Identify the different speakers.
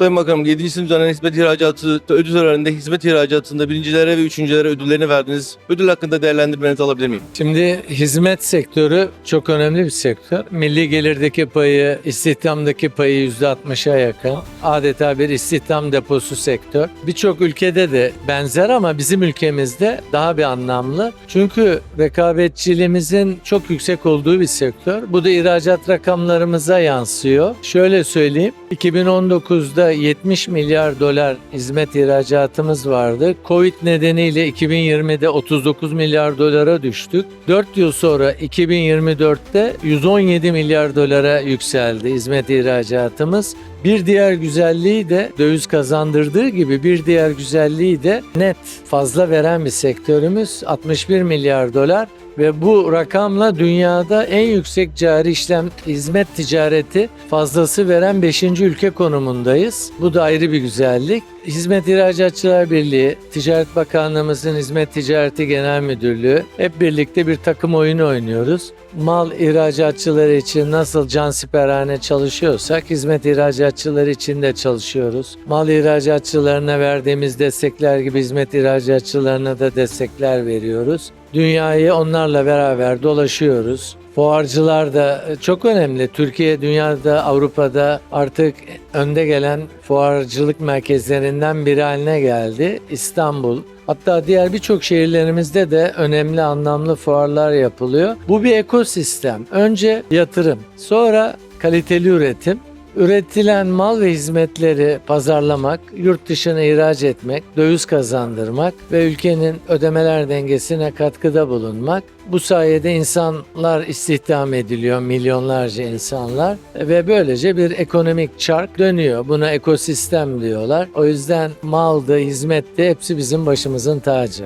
Speaker 1: Sayın Bakanım 7. sınıf düzenlenen hizmet ihracatı ödül töreninde hizmet ihracatında birincilere ve üçüncülere ödüllerini verdiniz. Ödül hakkında değerlendirmenizi alabilir miyim?
Speaker 2: Şimdi hizmet sektörü çok önemli bir sektör. Milli gelirdeki payı, istihdamdaki payı %60'a yakın. Adeta bir istihdam deposu sektör. Birçok ülkede de benzer ama bizim ülkemizde daha bir anlamlı. Çünkü rekabetçiliğimizin çok yüksek olduğu bir sektör. Bu da ihracat rakamlarımıza yansıyor. Şöyle söyleyeyim. 2019'da 70 milyar dolar hizmet ihracatımız vardı. Covid nedeniyle 2020'de 39 milyar dolara düştük. 4 yıl sonra 2024'te 117 milyar dolara yükseldi hizmet ihracatımız. Bir diğer güzelliği de döviz kazandırdığı gibi bir diğer güzelliği de net fazla veren bir sektörümüz 61 milyar dolar ve bu rakamla dünyada en yüksek cari işlem hizmet ticareti fazlası veren 5. ülke konumundayız. Bu da ayrı bir güzellik. Hizmet İhracatçılar Birliği, Ticaret Bakanlığımızın Hizmet Ticareti Genel Müdürlüğü hep birlikte bir takım oyunu oynuyoruz. Mal ihracatçıları için nasıl cansiperhane çalışıyorsak hizmet ihracatçıları için de çalışıyoruz. Mal ihracatçılarına verdiğimiz destekler gibi hizmet ihracatçılarına da destekler veriyoruz. Dünyayı onlarla beraber dolaşıyoruz. Fuarcılar da çok önemli. Türkiye dünyada, Avrupa'da artık önde gelen fuarcılık merkezlerinden biri haline geldi. İstanbul, Hatta diğer birçok şehirlerimizde de önemli anlamlı fuarlar yapılıyor. Bu bir ekosistem. Önce yatırım, sonra kaliteli üretim, Üretilen mal ve hizmetleri pazarlamak, yurt dışına ihraç etmek, döviz kazandırmak ve ülkenin ödemeler dengesine katkıda bulunmak. Bu sayede insanlar istihdam ediliyor, milyonlarca insanlar ve böylece bir ekonomik çark dönüyor. Buna ekosistem diyorlar. O yüzden maldı, hizmetti hepsi bizim başımızın tacı.